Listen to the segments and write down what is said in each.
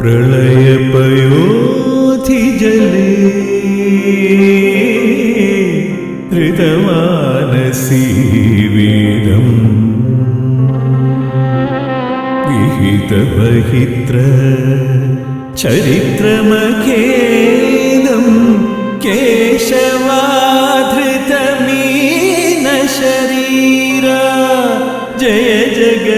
പ്രളയപയോധിജലേ ധൃതമാനസീ വേദം. വിഹിതവഹിത്ര ചരിത്രമഖേദം കേശവാധൃതമീന जय ജയ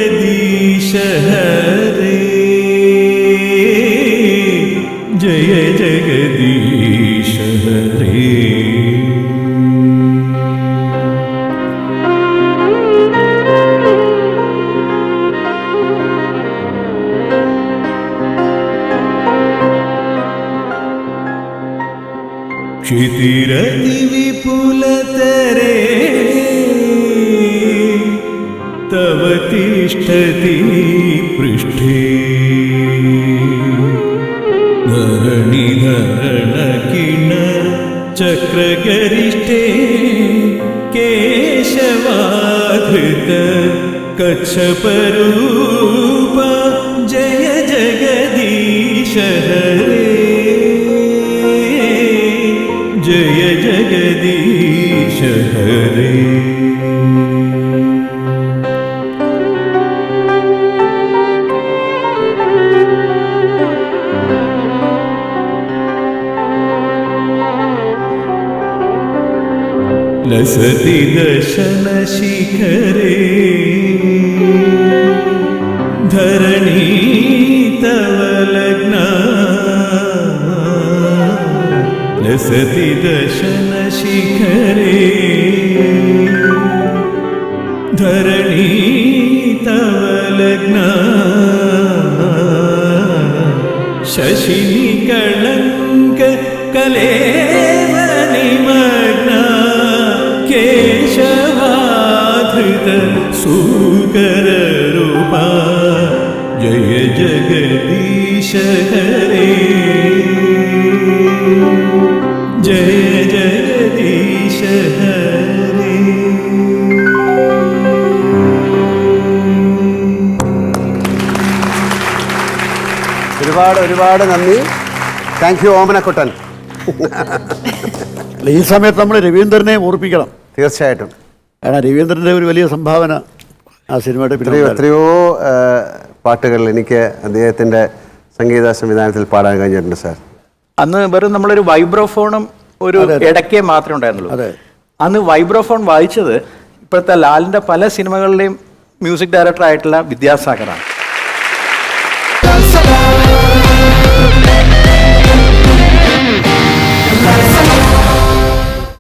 ക്ഷിതിരതി വിപുലതരേ തവ തിഷ്ടതി പൃഷ്ഠേ ധരണി ധരണ കിണ ചക്രഗരിഷ്ഠേ കേശവാധൃത കക്ഷപരൂപ ജയ ജഗദീശ जय जगदीश हरे। लसति दशनशिखरे धरणी तव लग्ना लसति दशनशिखरे धरणी तव लग्ना। शशिनि कळङ्क कलेव निमग्ना। केशवाधृत सूकररूपा। जय जगदीश ഒരുപാട് ഒരുപാട് നന്ദി. Thank you Omanakuttan. അല്ല, ഈ സമയത്ത് നമ്മൾ രവീന്ദ്രനെ ഓർപ്പിക്കണം. തീർച്ചയായിട്ടും. കാരണം രവീന്ദ്രന്റെ ഒരു വലിയ സംഭാവന ആ സിനിമയുടെ പിന്നെ എത്രയോ പാട്ടുകൾ എനിക്ക് അദ്ദേഹത്തിന്റെ സംഗീത സംവിധാനത്തിൽ പാടാൻ കഴിഞ്ഞിട്ടുണ്ട് സാർ. അന്ന് വെറും നമ്മളൊരു വൈബ്രോഫോണും ഒരു ഇടയ്ക്കേ മാത്രമേ ഉണ്ടായിരുന്നുള്ളൂ. അതെ. അന്ന് വൈബ്രോഫോൺ വായിച്ചത് ഇപ്പോഴത്തെ ലാലിന്റെ പല സിനിമകളിലെയും മ്യൂസിക് ഡയറക്ടർ ആയിട്ടുള്ള വിദ്യാസാഗറാണ്.